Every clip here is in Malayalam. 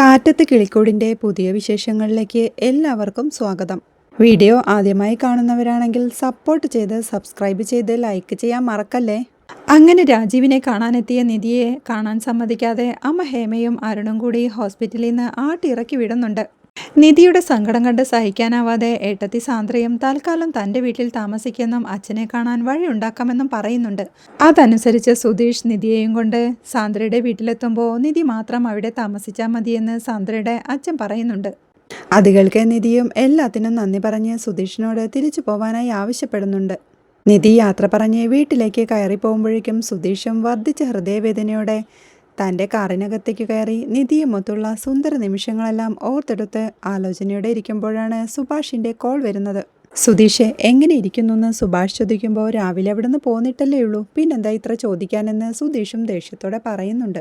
കാറ്റത്ത് കിളിക്കൂടിന്റെ പുതിയ വിശേഷങ്ങളിലേക്ക് എല്ലാവർക്കും സ്വാഗതം. വീഡിയോ ആദ്യമായി കാണുന്നവരാണെങ്കിൽ സപ്പോർട്ട് ചെയ്ത് സബ്സ്ക്രൈബ് ചെയ്ത് ലൈക്ക് ചെയ്യാൻ മറക്കല്ലേ? അങ്ങനെ രാജീവിനെ കാണാനെത്തിയ നിധിയെ കാണാൻ സമ്മതിക്കാതെ അമ്മ ഹേമയും അരുണും കൂടി ഹോസ്പിറ്റലിൽ നിന്ന് ആട്ടിറക്കി വിടുന്നുണ്ട്. നിധിയുടെ സങ്കടം കണ്ട് സഹിക്കാനാവാതെ ഏട്ടത്തി സാന്ദ്രയും തൽക്കാലം തന്റെ വീട്ടിൽ താമസിക്കുന്നും അച്ഛനെ കാണാൻ വഴിയുണ്ടാക്കാമെന്നും പറയുന്നുണ്ട്. അതനുസരിച്ച് സുധീഷ് നിധിയെയും കൊണ്ട് സാന്ദ്രയുടെ വീട്ടിലെത്തുമ്പോൾ നിധി മാത്രം അവിടെ താമസിച്ചാൽ മതിയെന്ന് സാന്ദ്രയുടെ അച്ഛൻ പറയുന്നുണ്ട്. അത് കേൾക്കെ നിധിയും എല്ലാത്തിനും നന്ദി പറഞ്ഞ് സുധീഷിനോട് തിരിച്ചു പോവാനായി ആവശ്യപ്പെടുന്നുണ്ട്. നിധി യാത്ര പറഞ്ഞ് വീട്ടിലേക്ക് കയറി പോകുമ്പോഴേക്കും സുധീഷും വർദ്ധിച്ച ഹൃദയവേദനയോടെ തന്റെ കാറിനകത്തേക്ക് കയറി നിധിയുമൊത്തുള്ള സുന്ദര നിമിഷങ്ങളെല്ലാം ഓർത്തെടുത്ത് ആലോചനയോടെ ഇരിക്കുമ്പോഴാണ് സുഭാഷിന്റെ കോൾ വരുന്നത്. സുധീഷ് എങ്ങനെ ഇരിക്കുന്നു എന്ന് സുഭാഷ് ചോദിക്കുമ്പോൾ രാവിലെ അവിടെ നിന്ന് പോന്നിട്ടല്ലേ ഉള്ളൂ. പിന്നെന്താ ഇത്ര ചോദിക്കാനെന്ന്? സുധീഷും ദേഷ്യത്തോടെ പറയുന്നുണ്ട്.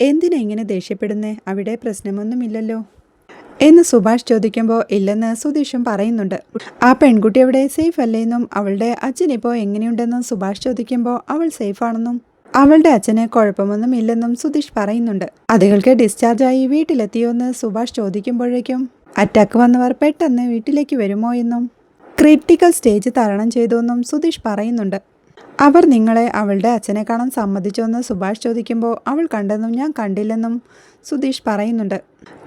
എന്തിനാ ഇങ്ങനെ ദേഷ്യപ്പെടുന്നേ? അവിടെ പ്രശ്നമൊന്നുമില്ലല്ലോ. എന്ന് സുഭാഷ് ചോദിക്കുമ്പോൾ ഇല്ലെന്ന് സുധീഷും പറയുന്നുണ്ട്. ആ പെൺകുട്ടി അവിടെ സേഫ് അല്ലേന്നും? അവളുടെ അച്ഛനിപ്പോൾ എങ്ങനെയുണ്ടെന്നും? സുഭാഷ് ചോദിക്കുമ്പോൾ അവൾ സേഫാണെന്നും? അവളുടെ അച്ഛന് കുഴപ്പമൊന്നും ഇല്ലെന്നും സുധീഷ് പറയുന്നുണ്ട്. അതുകൾക്ക് ഡിസ്ചാർജായി വീട്ടിലെത്തിയോന്ന് സുഭാഷ് ചോദിക്കുമ്പോഴേക്കും അറ്റാക്ക് വന്നവർ പെട്ടെന്ന് വീട്ടിലേക്ക് വരുമോ? എന്നും ക്രിട്ടിക്കൽ സ്റ്റേജ് തരണം ചെയ്തു എന്നും സുധീഷ് പറയുന്നുണ്ട്. അവർ നിങ്ങളെ അവളുടെ അച്ഛനെ കാണാൻ സമ്മതിച്ചോന്ന് സുഭാഷ് ചോദിക്കുമ്പോൾ അവൾ കണ്ടെന്നും ഞാൻ കണ്ടില്ലെന്നും സുധീഷ് പറയുന്നുണ്ട്.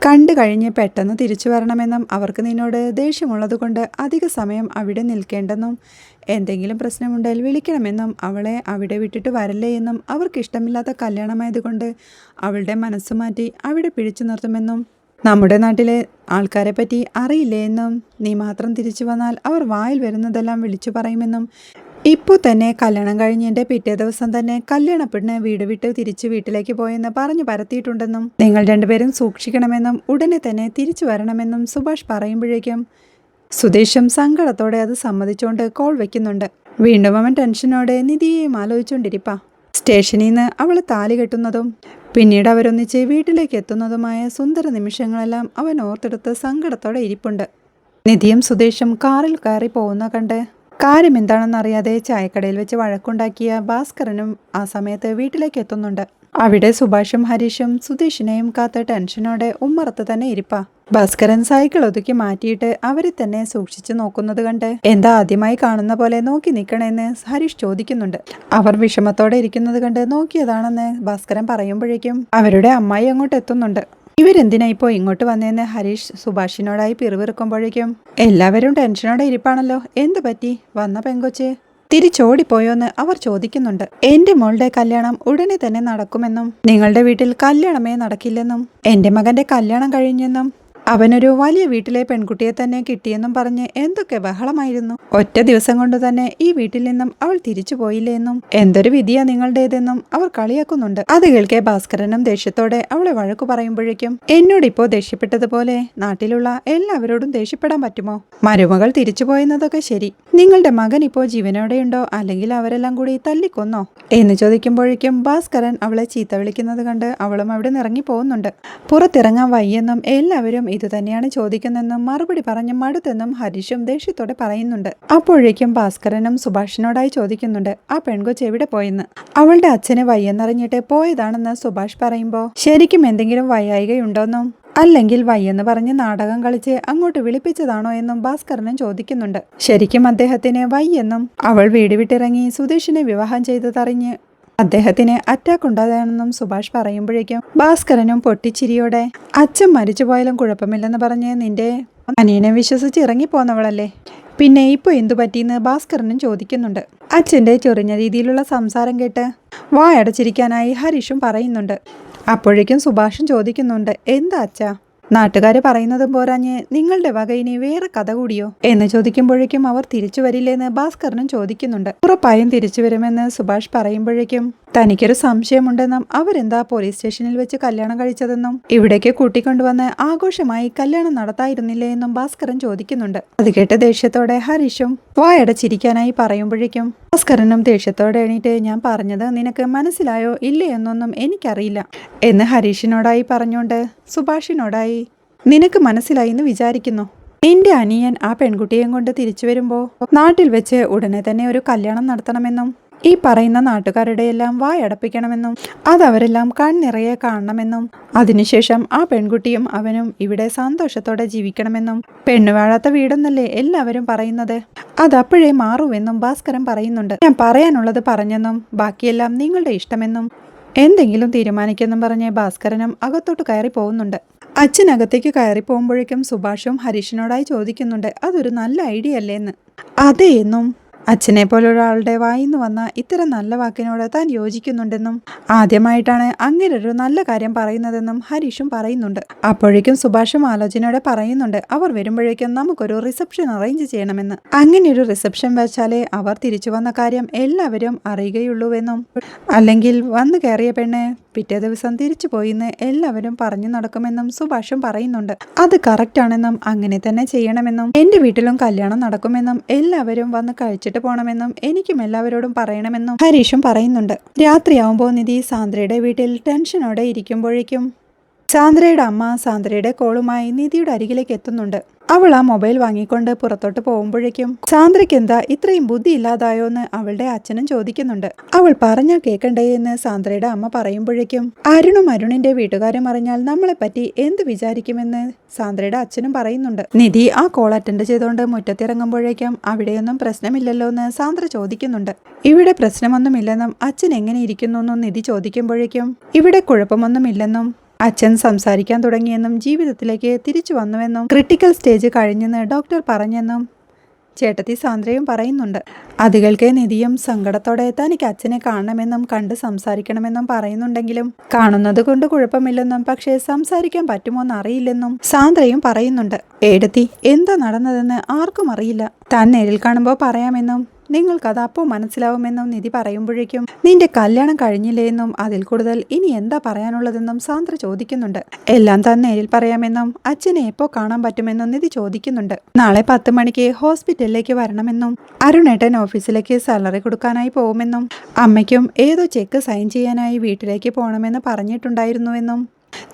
കണ്ടു കഴിഞ്ഞ് പെട്ടെന്ന് തിരിച്ചു വരണമെന്നും അവർക്ക് നിന്നോട് ദേഷ്യമുള്ളതുകൊണ്ട് അധിക സമയം അവിടെ നിൽക്കേണ്ടെന്നും എന്തെങ്കിലും പ്രശ്നമുണ്ടെങ്കിൽ വിളിക്കണമെന്നും അവളെ അവിടെ വിട്ടിട്ട് വരല്ലേ എന്നും അവർക്കിഷ്ടമില്ലാത്ത കല്യാണമായതുകൊണ്ട് അവളുടെ മനസ്സ് മാറ്റി അവിടെ പിടിച്ചു നിർത്തുമെന്നും നമ്മുടെ നാട്ടിലെ ആൾക്കാരെ പറ്റി അറിയില്ലേ എന്നും നീ മാത്രം തിരിച്ചു വന്നാൽ അവർ വായിൽ വരുന്നതെല്ലാം വിളിച്ചു പറയുമെന്നും ഇപ്പോൾ തന്നെ കല്യാണം കഴിഞ്ഞതിന്റെ പിറ്റേ ദിവസം തന്നെ കല്യാണപ്പെടിന് വീട് വിട്ട് തിരിച്ച് വീട്ടിലേക്ക് പോയെന്ന് പറഞ്ഞു പരത്തിയിട്ടുണ്ടെന്നും നിങ്ങൾ രണ്ടുപേരും സൂക്ഷിക്കണമെന്നും ഉടനെ തന്നെ തിരിച്ചു വരണമെന്നും സുഭാഷ് പറയുമ്പോഴേക്കും സുദേശം സങ്കടത്തോടെ അത് സമ്മതിച്ചുകൊണ്ട് കോൾ വെക്കുന്നുണ്ട്. വീണ്ടും അവൻ ടെൻഷനോടെ നിധിയെയും ആലോചിച്ചുകൊണ്ടിരിപ്പാ സ്റ്റേഷനിൽ നിന്ന് അവൾ താലി കെട്ടുന്നതും പിന്നീട് അവരൊന്നിച്ച് വീട്ടിലേക്ക് എത്തുന്നതുമായ സുന്ദര നിമിഷങ്ങളെല്ലാം അവൻ ഓർത്തെടുത്ത് സങ്കടത്തോടെ ഇരിപ്പുണ്ട്. നിധിയും സുദേശും കാറിൽ കയറി പോകുന്ന കണ്ട് കാര്യം എന്താണെന്നറിയാതെ ചായക്കടയിൽ വെച്ച് വഴക്കുണ്ടാക്കിയ ഭാസ്കരനും ആ സമയത്ത് വീട്ടിലേക്ക് എത്തുന്നുണ്ട്. അവിടെ സുഭാഷും ഹരീഷും സുധീഷിനെയും കാത്ത ടെൻഷനോടെ ഉമ്മറത്ത് തന്നെ ഇരിപ്പാ. ഭാസ്കരൻ സൈക്കിൾ ഒതുക്കി മാറ്റിയിട്ട് അവരെ തന്നെ സൂക്ഷിച്ചു നോക്കുന്നത് കണ്ട് എന്താ ആദ്യമായി കാണുന്ന പോലെ നോക്കി നിൽക്കണേന്ന് ഹരീഷ് ചോദിക്കുന്നുണ്ട്. അവർ വിഷമത്തോടെ ഇരിക്കുന്നത് കണ്ട് നോക്കിയതാണെന്ന് ഭാസ്കരൻ പറയുമ്പോഴേക്കും അവരുടെ അമ്മായി അങ്ങോട്ട് എത്തുന്നുണ്ട്. ഇവരെന്തിനാ ഇപ്പോൾ ഇങ്ങോട്ട് വന്നേന്ന് ഹരീഷ് സുഭാഷിനോടായി പിറുവിറുക്കുമ്പോഴേക്കും എല്ലാവരും ടെൻഷനോടെ ഇരിപ്പാണല്ലോ. എന്ത് പറ്റി? വന്ന പെങ്കൊച്ച്. തിരിച്ചോടിപ്പോയോന്ന് അവർ ചോദിക്കുന്നുണ്ട്. എന്റെ മോളുടെ കല്യാണം ഉടനെ തന്നെ നടക്കുമെന്നും നിങ്ങളുടെ വീട്ടിൽ കല്യാണമേ നടക്കില്ലെന്നും എന്റെ മകന്റെ കല്യാണം കഴിഞ്ഞെന്നും അവനൊരു വലിയ വീട്ടിലെ പെൺകുട്ടിയെ തന്നെ കിട്ടിയെന്നും പറഞ്ഞ് എന്തൊക്കെ ബഹളമായിരുന്നു. ഒറ്റ ദിവസം കൊണ്ട് തന്നെ ഈ വീട്ടിൽ നിന്നും അവൾ തിരിച്ചു പോയില്ലെന്നും എന്തൊരു വിധിയാ നിങ്ങളുടേതെന്നും അവർ കളിയാക്കുന്നുണ്ട്. അത് കേൾക്കെ ഭാസ്കരനും ദേഷ്യത്തോടെ അവളെ വഴക്കു പറയുമ്പോഴേക്കും എന്നോട് ഇപ്പോ ദേഷ്യപ്പെട്ടതുപോലെ നാട്ടിലുള്ള എല്ലാവരോടും ദേഷ്യപ്പെടാൻ പറ്റുമോ? മരുമകൾ തിരിച്ചു പോയെന്നതൊക്കെ ശരി. നിങ്ങളുടെ മകൻ ഇപ്പോ ജീവനോടെയുണ്ടോ? അല്ലെങ്കിൽ അവരെല്ലാം കൂടി തല്ലിക്കൊന്നോ? എന്ന് ചോദിക്കുമ്പോഴേക്കും ഭാസ്കരൻ അവളെ ചീത്ത വിളിക്കുന്നത് കണ്ട് അവളും അവിടെ നിന്ന് ഇറങ്ങി പോകുന്നുണ്ട് പുറത്തിറങ്ങാൻ വയ്യെന്നും എല്ലാവരും ഇത് തന്നെയാണ് ചോദിക്കുന്നെന്നും മറുപടി പറഞ്ഞ് മടുത്തെന്നും ഹരീഷും ദേഷ്യത്തോടെ പറയുന്നുണ്ട്. അപ്പോഴേക്കും ഭാസ്കരനും സുഭാഷിനോടായി ചോദിക്കുന്നുണ്ട് ആ പെൺകൊച്ച് എവിടെ പോയെന്ന്? അവളുടെ അച്ഛന് വയ്യെന്നറിഞ്ഞിട്ട് പോയതാണെന്ന് സുഭാഷ് പറയുമ്പോൾ ശരിക്കും എന്തെങ്കിലും വയ്യായികയുണ്ടോന്നും? അല്ലെങ്കിൽ വയ്യെന്ന് പറഞ്ഞ് നാടകം കളിച്ച് അങ്ങോട്ട് വിളിപ്പിച്ചതാണോ എന്നും ഭാസ്കരനും ചോദിക്കുന്നുണ്ട്. ശരിക്കും അദ്ദേഹത്തിന് വയ്യെന്നും അവൾ വീട് വിട്ടിറങ്ങി സുധീഷിനെ വിവാഹം ചെയ്തതറിഞ്ഞ് അദ്ദേഹത്തിന് അറ്റാക്ക് ഉണ്ടായതാണെന്നും സുഭാഷ് പറയുമ്പോഴേക്കും ഭാസ്കരനും പൊട്ടിച്ചിരിയോടെ അച്ഛൻ മരിച്ചുപോയാലും കുഴപ്പമില്ലെന്ന് പറഞ്ഞ് നിന്റെ അനിയനെ വിശ്വസിച്ച് ഇറങ്ങിപ്പോന്നവളല്ലേ? പിന്നെ ഇപ്പൊ എന്തു പറ്റിയെന്ന് ഭാസ്കരനും ചോദിക്കുന്നുണ്ട്. അച്ഛന്റെ ചൊറിഞ്ഞ രീതിയിലുള്ള സംസാരം കേട്ട് വായടച്ചിരിക്കാനായി ഹരീഷും പറയുന്നുണ്ട്. അപ്പോഴേക്കും സുഭാഷും ചോദിക്കുന്നുണ്ട് എന്താ അച്ഛാ? നാട്ടുകാർ പറയുന്നതും പോരാഞ്ഞ് നിങ്ങളുടെ വകയിനെ വേറെ കഥ കൂടിയോ? എന്ന് ചോദിക്കുമ്പോഴേക്കും അവർ തിരിച്ചു വരില്ലെന്ന് ഭാസ്കരനും ചോദിക്കുന്നുണ്ട്. ഉറപ്പായും തിരിച്ചു വരുമെന്ന് സുഭാഷ് പറയുമ്പോഴേക്കും തനിക്കൊരു സംശയമുണ്ടെന്നും അവരെന്താ പോലീസ് സ്റ്റേഷനിൽ വെച്ച് കല്യാണം കഴിച്ചതെന്നും ഇവിടേക്ക് കൂട്ടിക്കൊണ്ടുവന്ന് ആഘോഷമായി കല്യാണം നടത്തായിരുന്നില്ലേ എന്നും ഭാസ്കരൻ ചോദിക്കുന്നുണ്ട്. അത് കേട്ട് ദേഷ്യത്തോടെ ഹരീഷും വായടച്ചിരിക്കാനായി പറയുമ്പോഴേക്കും ഭാസ്കരനും ദേഷ്യത്തോടെ എണീറ്റ് ഞാൻ പറഞ്ഞത് നിനക്ക് മനസ്സിലായോ ഇല്ലേ എന്നൊന്നും എനിക്കറിയില്ല എന്ന് ഹരീഷിനോടായി പറഞ്ഞുകൊണ്ട് സുഭാഷിനോടായി നിനക്ക് മനസ്സിലായി എന്ന് വിചാരിക്കുന്നു. നിന്റെ അനിയൻ ആ പെൺകുട്ടിയെയും കൊണ്ട് തിരിച്ചു വരുമ്പോ നാട്ടിൽ വെച്ച് ഉടനെ തന്നെ ഒരു കല്യാണം നടത്തണമെന്നും ഈ പറയുന്ന നാട്ടുകാരുടെ എല്ലാം വായടപ്പിക്കണമെന്നും അതവരെല്ലാം കണ്ണിറയെ കാണണമെന്നും അതിനുശേഷം ആ പെൺകുട്ടിയും അവനും ഇവിടെ സന്തോഷത്തോടെ ജീവിക്കണമെന്നും പെണ്ണുവാഴാത്ത വീടെന്നല്ലേ എല്ലാവരും പറയുന്നത്? അതപ്പോഴേ മാറുമെന്നും ഭാസ്കരൻ പറയുന്നുണ്ട്. ഞാൻ പറയാനുള്ളത് പറഞ്ഞെന്നും ബാക്കിയെല്ലാം നിങ്ങളുടെ ഇഷ്ടമെന്നും എന്തെങ്കിലും തീരുമാനിക്കെന്നും പറഞ്ഞ് ഭാസ്കരനും അകത്തോട്ട് കയറി പോകുന്നുണ്ട്. അച്ഛനകത്തേക്ക് കയറി പോകുമ്പോഴേക്കും സുഭാഷും ഹരീഷിനോടായി ചോദിക്കുന്നുണ്ട് അതൊരു നല്ല ഐഡിയ അല്ലേ എന്ന്. അതെ എന്നും അച്ഛനെ പോലൊരാളുടെ വായിന്ന് വന്ന ഇത്തരം നല്ല വാക്കിനോട് താൻ യോജിക്കുന്നുണ്ടെന്നും ആദ്യമായിട്ടാണ് അങ്ങനെ ഒരു നല്ല കാര്യം പറയുന്നതെന്നും ഹരീഷും പറയുന്നുണ്ട്. അപ്പോഴേക്കും സുഭാഷും ആലോചനയോടെ പറയുന്നുണ്ട് അവർ വരുമ്പോഴേക്കും നമുക്കൊരു റിസപ്ഷൻ അറേഞ്ച് ചെയ്യണമെന്ന്. അങ്ങനെ ഒരു റിസപ്ഷൻ വെച്ചാലേ അവർ തിരിച്ചു വന്ന കാര്യം എല്ലാവരും അറിയുകയുള്ളൂവെന്നും അല്ലെങ്കിൽ വന്നു കയറിയ പെണ്ണ് പിറ്റേ ദിവസം തിരിച്ചു പോയിന്ന് എല്ലാവരും പറഞ്ഞു നടക്കുമെന്നും സുഭാഷും പറയുന്നുണ്ട്. അത് കറക്റ്റ് ആണെന്നും അങ്ങനെ തന്നെ ചെയ്യണമെന്നും എന്റെ വീട്ടിലും കല്യാണം നടക്കുമെന്നും എല്ലാവരും വന്ന് കഴിച്ചിട്ട് പോകണമെന്നും എനിക്കും എല്ലാവരോടും പറയണമെന്നും ഹരീഷും പറയുന്നുണ്ട്. രാത്രിയാവുമ്പോൾ നിധി സാന്ദ്രയുടെ വീട്ടിൽ ടെൻഷനോടെ ഇരിക്കുമ്പോഴേക്കും സാന്ദ്രയുടെ അമ്മ സാന്ദ്രയുടെ കോളുമായി നിധിയുടെ അരികിലേക്ക് എത്തുന്നുണ്ട്. അവൾ ആ മൊബൈൽ വാങ്ങിക്കൊണ്ട് പുറത്തോട്ട് പോകുമ്പോഴേക്കും സാന്ദ്രയ്ക്ക് എന്താ ഇത്രയും ബുദ്ധി ഇല്ലാതായോ എന്ന് അവളുടെ അച്ഛനും ചോദിക്കുന്നുണ്ട്. അവൾ പറഞ്ഞാൽ കേൾക്കണ്ടേ എന്ന് സാന്ദ്രയുടെ അമ്മ പറയുമ്പോഴേക്കും അരുണും അരുണിന്റെ വീട്ടുകാരും അറിഞ്ഞാൽ നമ്മളെ പറ്റി എന്ത് വിചാരിക്കുമെന്ന് സാന്ദ്രയുടെ അച്ഛനും പറയുന്നുണ്ട്. നിധി ആ കോൾ അറ്റൻഡ് ചെയ്തുകൊണ്ട് മുറ്റത്തിറങ്ങുമ്പോഴേക്കും അവിടെയൊന്നും പ്രശ്നമില്ലല്ലോ എന്ന് സാന്ദ്ര ചോദിക്കുന്നുണ്ട്. ഇവിടെ പ്രശ്നമൊന്നുമില്ലെന്നും അച്ഛൻ എങ്ങനെ ഇരിക്കുന്നു? എന്നും നിധി ചോദിക്കുമ്പോഴേക്കും ഇവിടെ കുഴപ്പമൊന്നുമില്ലെന്നും അച്ഛൻ സംസാരിക്കാൻ തുടങ്ങിയെന്നും ജീവിതത്തിലേക്ക് തിരിച്ചു വന്നുവെന്നും ക്രിട്ടിക്കൽ സ്റ്റേജ് കഴിഞ്ഞെന്ന് ഡോക്ടർ പറഞ്ഞെന്നും ചേട്ടത്തി സാന്ദ്രയും പറയുന്നുണ്ട്. അതുകൾക്ക് നിധിയും സങ്കടത്തോടെ തനിക്ക് അച്ഛനെ കാണണമെന്നും കണ്ട് സംസാരിക്കണമെന്നും പറയുന്നുണ്ടെങ്കിലും കാണുന്നത് കൊണ്ട് കുഴപ്പമില്ലെന്നും പക്ഷേ സംസാരിക്കാൻ പറ്റുമോന്ന് അറിയില്ലെന്നും സാന്ദ്രയും പറയുന്നുണ്ട്. ഏടത്തി എന്താ നടന്നതെന്ന് ആർക്കും അറിയില്ല. താൻ നേരിൽ കാണുമ്പോൾ പറയാമെന്നും നിങ്ങൾക്കത് അപ്പോൾ മനസ്സിലാവുമെന്നും നിധി പറയുമ്പോഴേക്കും നിന്റെ കല്യാണം കഴിഞ്ഞില്ലേ എന്നും അതിൽ കൂടുതൽ ഇനി എന്താ പറയാനുള്ളതെന്നും സാന്ദ്ര ചോദിക്കുന്നുണ്ട്. എല്ലാം താൻ നേരിൽ പറയാമെന്നും അച്ഛനെ എപ്പോ കാണാൻ പറ്റുമെന്നും നിധി ചോദിക്കുന്നുണ്ട്. നാളെ പത്ത് മണിക്ക് ഹോസ്പിറ്റലിലേക്ക് വരണമെന്നും അരുണേട്ടൻ ഓഫീസിലേക്ക് സാലറി കൊടുക്കാനായി പോകുമെന്നും അമ്മയ്ക്കും ഏതോ ചെക്ക് സൈൻ ചെയ്യാനായി വീട്ടിലേക്ക് പോകണമെന്ന് പറഞ്ഞിട്ടുണ്ടായിരുന്നുവെന്നും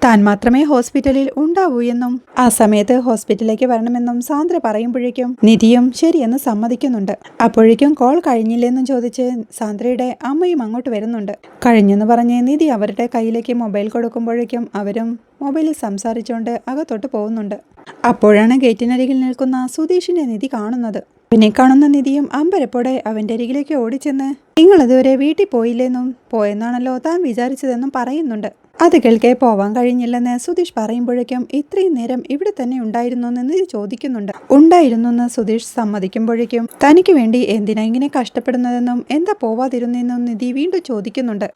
താൻ മാത്രമേ ഹോസ്പിറ്റലിൽ ഉണ്ടാവൂ എന്നും ആ സമയത്ത് ഹോസ്പിറ്റലിലേക്ക് വരണമെന്നും സാന്ദ്ര പറയുമ്പോഴേക്കും നിധിയും ശരിയെന്ന് സമ്മതിക്കുന്നുണ്ട്. അപ്പോഴേക്കും കോൾ കഴിഞ്ഞില്ലെന്നും ചോദിച്ച് സാന്ദ്രയുടെ അമ്മയും അങ്ങോട്ട് വരുന്നുണ്ട്. കഴിഞ്ഞെന്ന് പറഞ്ഞ് നിധി അവരുടെ കയ്യിലേക്ക് മൊബൈൽ കൊടുക്കുമ്പോഴേക്കും അവരും മൊബൈലിൽ സംസാരിച്ചുകൊണ്ട് അകത്തോട്ട് പോകുന്നുണ്ട്. അപ്പോഴാണ് ഗേറ്റിനരികിൽ നിൽക്കുന്ന സുധീഷിന്റെ നിധി കാണുന്നത്. പിന്നെ കാണുന്ന നിധിയും അമ്പരപ്പോടെ അവന്റെ അരികിലേക്ക് ഓടിച്ചെന്ന് നിങ്ങൾ ഇതുവരെ വീട്ടിൽ പോയില്ലെന്നും പോയെന്നാണല്ലോ താൻ വിചാരിച്ചതെന്നും പറയുന്നുണ്ട്. അത് കേൾക്കേ പോവാൻ കഴിഞ്ഞില്ലെന്ന് സുധീഷ് പറയുമ്പോഴേക്കും ഇത്രയും നേരം ഇവിടെ തന്നെ ഉണ്ടായിരുന്നു എന്ന് ചോദിക്കുന്നുണ്ട്. ഉണ്ടായിരുന്നു എന്ന് സുധീഷ് സമ്മതിക്കുമ്പോഴേക്കും തനിക്ക് വേണ്ടി എന്തിനാ ഇങ്ങനെ കഷ്ടപ്പെടുന്നതെന്നും എന്താ പോവാതിരുന്നെന്നും നിധി വീണ്ടും ചോദിക്കുന്നുണ്ട്.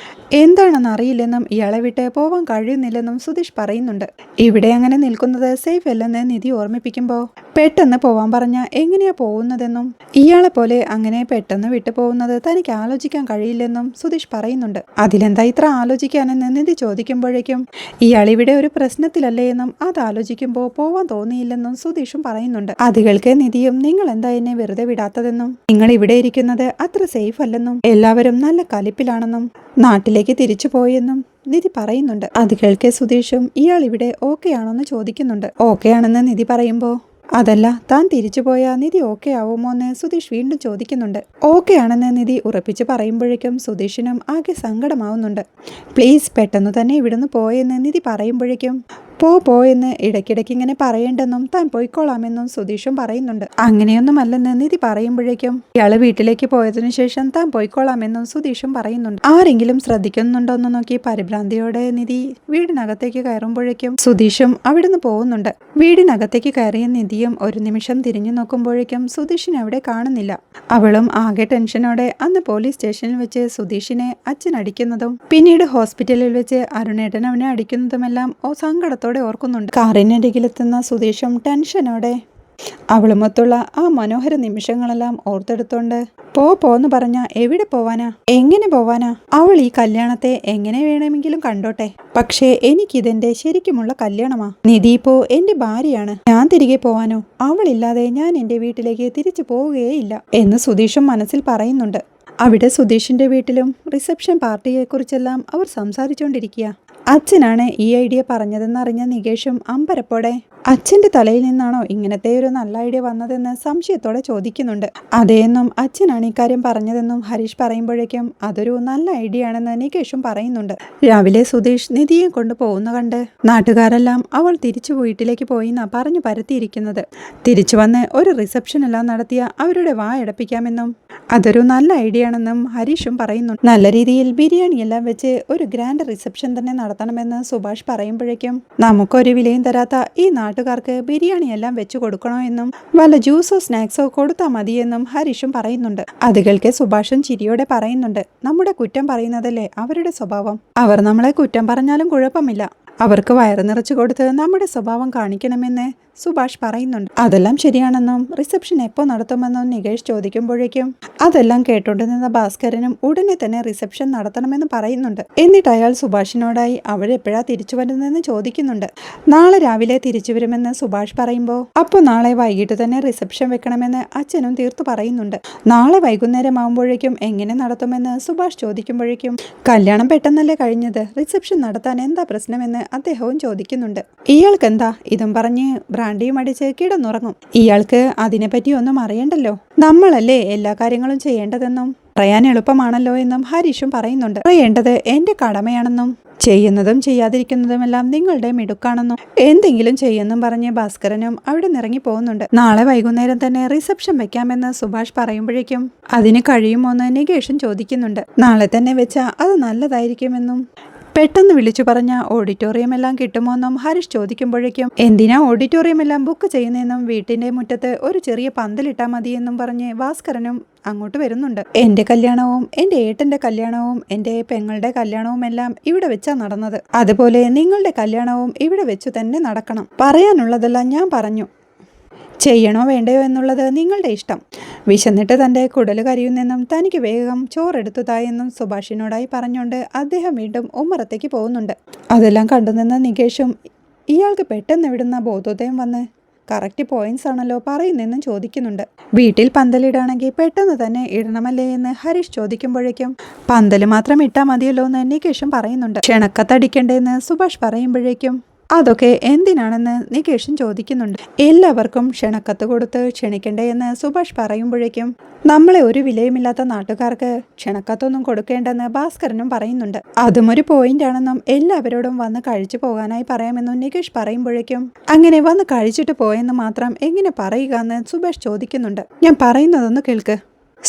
എന്താണെന്ന് അറിയില്ലെന്നും ഇയാളെ വിട്ട് പോവാൻ കഴിയുന്നില്ലെന്നും സുധീഷ് പറയുന്നുണ്ട്. ഇവിടെ അങ്ങനെ നിൽക്കുന്നത് സേഫ് അല്ലെന്ന് നിധി ഓർമ്മിപ്പിക്കുമ്പോൾ പെട്ടെന്ന് പോവാൻ പറഞ്ഞ എങ്ങനെയാ പോകുന്നതെന്നും? ഇയാളെ പോലെ അങ്ങനെ പെട്ടെന്ന് വിട്ടു പോകുന്നത് തനിക്ക് ആലോചിക്കാൻ കഴിയില്ലെന്നും സുധീഷ് പറയുന്നുണ്ട്. അതിലെന്താ ഇത്ര ആലോചിക്കാനെന്ന് നിധി ചോദിക്കുമ്പോഴേക്കും ഇയാൾ ഇവിടെ ഒരു പ്രശ്നത്തിലല്ലേ എന്നും അത് ആലോചിക്കുമ്പോൾ പോവാൻ തോന്നിയില്ലെന്നും സുധീഷും പറയുന്നുണ്ട്. അതുകൾക്ക് നിധിയും നിങ്ങൾ എന്താ എന്നെ വെറുതെ വിടാത്തതെന്നും? നിങ്ങൾ ഇവിടെ ഇരിക്കുന്നത് അത്ര സേഫ് അല്ലെന്നും? എല്ലാവരും നല്ല കലിപ്പിലാണെന്നും? നാട്ടിലേക്ക് തിരിച്ചു പോയെന്നും നിധി പറയുന്നുണ്ട്. അത് കേൾക്കെ സുധീഷും ഇയാൾ ഇവിടെ ഓക്കെ ആണോന്ന് ചോദിക്കുന്നുണ്ട്. ഓക്കെ ആണെന്ന് നിധി പറയുമ്പോൾ അതല്ല താൻ തിരിച്ചു പോയാൽ നിധി ഓക്കെ ആവുമോ എന്ന് സുധീഷ് വീണ്ടും ചോദിക്കുന്നുണ്ട്. ഓക്കെ ആണെന്ന് നിധി ഉറപ്പിച്ച് പറയുമ്പോഴേക്കും സുധീഷിനും ആകെ സങ്കടമാവുന്നുണ്ട്. പ്ലീസ് പെട്ടെന്ന് തന്നെ ഇവിടുന്ന് പോയെന്ന് നിധി പറയുമ്പോഴേക്കും പോ പോ എന്ന് ഇടയ്ക്കിടയ്ക്ക് ഇങ്ങനെ പറയേണ്ടെന്നും താൻ പോയിക്കോളാമെന്നും സുധീഷും പറയുന്നുണ്ട്. അങ്ങനെയൊന്നുമല്ലെന്ന് നിധി പറയുമ്പോഴേക്കും ഇയാൾ വീട്ടിലേക്ക് പോയതിനു ശേഷം താൻ പോയിക്കോളാമെന്നും സുധീഷും പറയുന്നുണ്ട്. ആരെങ്കിലും ശ്രദ്ധിക്കുന്നുണ്ടോ എന്ന് നോക്കി പരിഭ്രാന്തിയോടെ നിധി വീടിനകത്തേക്ക് കയറുമ്പോഴേക്കും സുധീഷും അവിടുന്ന് പോകുന്നുണ്ട്. വീടിനകത്തേക്ക് കയറിയ നിധിയും ഒരു നിമിഷം തിരിഞ്ഞു നോക്കുമ്പോഴേക്കും സുധീഷിനെ അവിടെ കാണുന്നില്ല. അവളും ആകെ ടെൻഷനോടെ അന്ന് പോലീസ് സ്റ്റേഷനിൽ വെച്ച് സുധീഷിനെ അച്ഛൻ അടിക്കുന്നതും പിന്നീട് ഹോസ്പിറ്റലിൽ വെച്ച് അരുണേട്ടൻ അവനെ അടിക്കുന്നതുമെല്ലാം ഓ സങ്കടത്തോടെ ഓർക്കുന്നുണ്ട്. കാറിനരികിലെത്തുന്ന സുതീഷും ടെൻഷനോടെ അവളുമൊത്തുള്ള ആ മനോഹര നിമിഷങ്ങളെല്ലാം ഓർത്തെടുത്തോണ്ട് പോ പോന്ന് പറഞ്ഞ എവിടെ പോവാനാ? എങ്ങനെ പോവാനാ? അവൾ ഈ കല്യാണത്തെ എങ്ങനെ വേണമെങ്കിലും കണ്ടോട്ടെ. പക്ഷേ എനിക്കിതെന്റെ ശരിക്കുമുള്ള കല്യാണമാ. നിധി ഇപ്പോ എന്റെ ഭാര്യയാണ്. ഞാൻ തിരികെ പോവാനോ? അവളില്ലാതെ ഞാൻ എന്റെ വീട്ടിലേക്ക് തിരിച്ചു പോവുകയേയില്ല എന്ന് സുധീഷും മനസ്സിൽ പറയുന്നുണ്ട്. അവിടെ സുധീഷിന്റെ വീട്ടിലും റിസപ്ഷൻ പാർട്ടിയെക്കുറിച്ചെല്ലാം അവർ സംസാരിച്ചുകൊണ്ടിരിക്കുക അച്ഛനാണ് ഈ ഐഡിയ പറഞ്ഞതെന്നറിഞ്ഞ നികേഷും അമ്പരപ്പോടെ അച്ഛന്റെ തലയിൽ നിന്നാണോ ഇങ്ങനത്തെ ഒരു നല്ല ഐഡിയ വന്നതെന്ന് സംശയത്തോടെ ചോദിക്കുന്നുണ്ട്. അതേന്നും അച്ഛനാണ് ഇക്കാര്യം പറഞ്ഞതെന്നും ഹരീഷ് പറയുമ്പോഴേക്കും അതൊരു നല്ല ഐഡിയ ആണെന്ന് നികേഷും പറയുന്നുണ്ട്. രാവിലെ സുധീഷ് നിധിയെ കൊണ്ട് പോകുന്ന കണ്ട് നാട്ടുകാരെല്ലാം അവൾ തിരിച്ചു വീട്ടിലേക്ക് പോയി എന്നാ പറഞ്ഞു പരത്തിയിരിക്കുന്നത്. തിരിച്ചു വന്ന് ഒരു റിസപ്ഷൻ എല്ലാം നടത്തിയ അവരുടെ വായടപ്പിക്കാമെന്നും അതൊരു നല്ല ഐഡിയ ആണെന്നും ഹരീഷും പറയുന്നു. നല്ല രീതിയിൽ ബിരിയാണി എല്ലാം വെച്ച് ഒരു ഗ്രാൻഡ് റിസപ്ഷൻ തന്നെ നടത്തണമെന്ന് സുഭാഷ് പറയുമ്പോഴേക്കും നമുക്കൊരു വിലയും തരാത്ത ഈ നാട്ടുകാർക്ക് ബിരിയാണിയെല്ലാം വെച്ചു കൊടുക്കണമെന്നും വല്ല ജ്യൂസോ സ്നാക്സോ കൊടുത്താൽ മതിയെന്നും ഹരീഷും പറയുന്നുണ്ട്. അത് കേൾക്കെ സുഭാഷും ചിരിയോടെ പറയുന്നുണ്ട് നമ്മുടെ കുറ്റം പറയുന്നതല്ലേ അവരുടെ സ്വഭാവം? അവർ നമ്മളെ കുറ്റം പറഞ്ഞാലും കുഴപ്പമില്ല. അവർക്ക് വയറ് നിറച്ചു കൊടുത്ത് നമ്മുടെ സ്വഭാവം കാണിക്കണമെന്ന് സുഭാഷ് പറയുന്നുണ്ട് അതെല്ലാം ശരിയാണെന്നും റിസപ്ഷൻ എപ്പോൾ നടത്തുമെന്നും നികേഷ് ചോദിക്കുമ്പോഴേക്കും അതെല്ലാം കേട്ടോണ്ട് ഭാസ്കരനും ഉടനെ തന്നെ റിസപ്ഷൻ നടത്തണമെന്ന് പറയുന്നുണ്ട്. എന്നിട്ട് അയാൾ സുഭാഷിനോടായി അവരെപ്പോഴാ തിരിച്ചു വരുന്നതെന്ന് ചോദിക്കുന്നുണ്ട്. നാളെ രാവിലെ തിരിച്ചു വരുമെന്ന് സുഭാഷ് പറയുമ്പോൾ അപ്പോൾ നാളെ വൈകിട്ട് തന്നെ റിസപ്ഷൻ വെക്കണമെന്ന് അച്ഛനും തീർത്തു പറയുന്നുണ്ട്. നാളെ വൈകുന്നേരം ആകുമ്പോഴേക്കും എങ്ങനെ നടത്തുമെന്ന് സുഭാഷ് ചോദിക്കുമ്പോഴേക്കും കല്യാണം പെട്ടെന്നല്ലേ കഴിഞ്ഞത്? റിസപ്ഷൻ നടത്താൻ എന്താ പ്രശ്നമെന്ന് അദ്ദേഹവും ചോദിക്കുന്നുണ്ട്. ഇയാൾക്ക് എന്താ ഇതും പറഞ്ഞ് ബ്രാൻഡിയും അടിച്ച് കിടന്നുറങ്ങും ഇയാൾക്ക് അതിനെപ്പറ്റി ഒന്നും അറിയണ്ടല്ലോ. നമ്മളല്ലേ എല്ലാ കാര്യങ്ങളും ചെയ്യേണ്ടതെന്നും പറയാൻ എളുപ്പമാണല്ലോ എന്നും ഹരീഷും പറയുന്നുണ്ട്. പറയേണ്ടത് എന്റെ കടമയാണെന്നും ചെയ്യുന്നതും ചെയ്യാതിരിക്കുന്നതുമെല്ലാം നിങ്ങളുടെ മിടുക്കാണെന്നും എന്തെങ്കിലും ചെയ്യുമെന്നും പറഞ്ഞ് ഭാസ്കരനും അവിടെ നിറങ്ങി പോകുന്നുണ്ട്. നാളെ വൈകുന്നേരം തന്നെ റിസപ്ഷൻ വെക്കാമെന്ന് സുഭാഷ് പറയുമ്പോഴേക്കും അതിന് കഴിയുമോ എന്ന് നികേഷൻ ചോദിക്കുന്നുണ്ട്. നാളെ തന്നെ വെച്ചാൽ അത് നല്ലതായിരിക്കുമെന്നും പെട്ടെന്ന് വിളിച്ചു പറഞ്ഞ ഓഡിറ്റോറിയം എല്ലാം കിട്ടുമോന്നും ഹരീഷ് ചോദിക്കുമ്പോഴേക്കും എന്തിനാ ഓഡിറ്റോറിയം എല്ലാം ബുക്ക് ചെയ്യുന്നതെന്നും വീട്ടിന്റെ മുറ്റത്ത് ഒരു ചെറിയ പന്തലിട്ടാൽ മതിയെന്നും പറഞ്ഞ് ഭാസ്കരനും അങ്ങോട്ട് വരുന്നുണ്ട്. എന്റെ കല്യാണവും എന്റെ ഏട്ടന്റെ കല്യാണവും എന്റെ പെങ്ങളുടെ കല്യാണവും എല്ലാം ഇവിടെ വെച്ചാ നടന്നത്. അതുപോലെ നിങ്ങളുടെ കല്യാണവും ഇവിടെ വെച്ചു തന്നെ നടക്കണം. പറയാനുള്ളതെല്ലാം ഞാൻ പറഞ്ഞു. ചെയ്യണോ വേണ്ടയോ എന്നുള്ളത് നിങ്ങളുടെ ഇഷ്ടം. വിശന്നിട്ട് തന്റെ കുടൽ കരിയുന്നെന്നും തനിക്ക് വേഗം ചോറെടുത്തു തായെന്നും സുഭാഷിനോടായി പറഞ്ഞുകൊണ്ട് അദ്ദേഹം വീണ്ടും ഉമ്മറത്തേക്ക് പോകുന്നുണ്ട്. അതെല്ലാം കണ്ടുനിന്ന നികേഷും ഇയാൾക്ക് പെട്ടെന്ന് വിടുന്ന ബോധോദയം വന്ന് കറക്റ്റ് പോയിന്റ്സ് ആണല്ലോ പറയുന്നെന്നും ചോദിക്കുന്നുണ്ട്. വീട്ടിൽ പന്തലിടാണെങ്കിൽ പെട്ടെന്ന് തന്നെ ഇടണമല്ലേ എന്ന് ഹരീഷ് ചോദിക്കുമ്പോഴേക്കും പന്തൽ മാത്രം ഇട്ടാൽ മതിയല്ലോ എന്ന് നികേഷും പറയുന്നുണ്ട്. ക്ഷണക്കത്തടിക്കണ്ടേന്ന് സുഭാഷ് പറയുമ്പോഴേക്കും അതൊക്കെ എന്തിനാണെന്ന് നികേഷും ചോദിക്കുന്നുണ്ട്. എല്ലാവർക്കും ക്ഷണക്കത്ത് കൊടുത്ത് ക്ഷണിക്കണ്ടേ എന്ന് സുഭാഷ് പറയുമ്പോഴേക്കും നമ്മളെ ഒരു വിലയുമില്ലാത്ത നാട്ടുകാർക്ക് ക്ഷണക്കത്തൊന്നും കൊടുക്കേണ്ടെന്ന് ഭാസ്കരനും പറയുന്നുണ്ട്. അതും ഒരു പോയിന്റ് ആണെന്നും എല്ലാവരോടും വന്ന് കഴിച്ചു പോകാനായി പറയാമെന്നും നികേഷ് പറയുമ്പോഴേക്കും അങ്ങനെ വന്ന് കഴിച്ചിട്ട് പോയെന്ന് മാത്രം എങ്ങനെ പറയുക എന്ന് സുഭാഷ് ചോദിക്കുന്നുണ്ട്. ഞാൻ പറയുന്നതൊന്ന് കേൾക്ക്.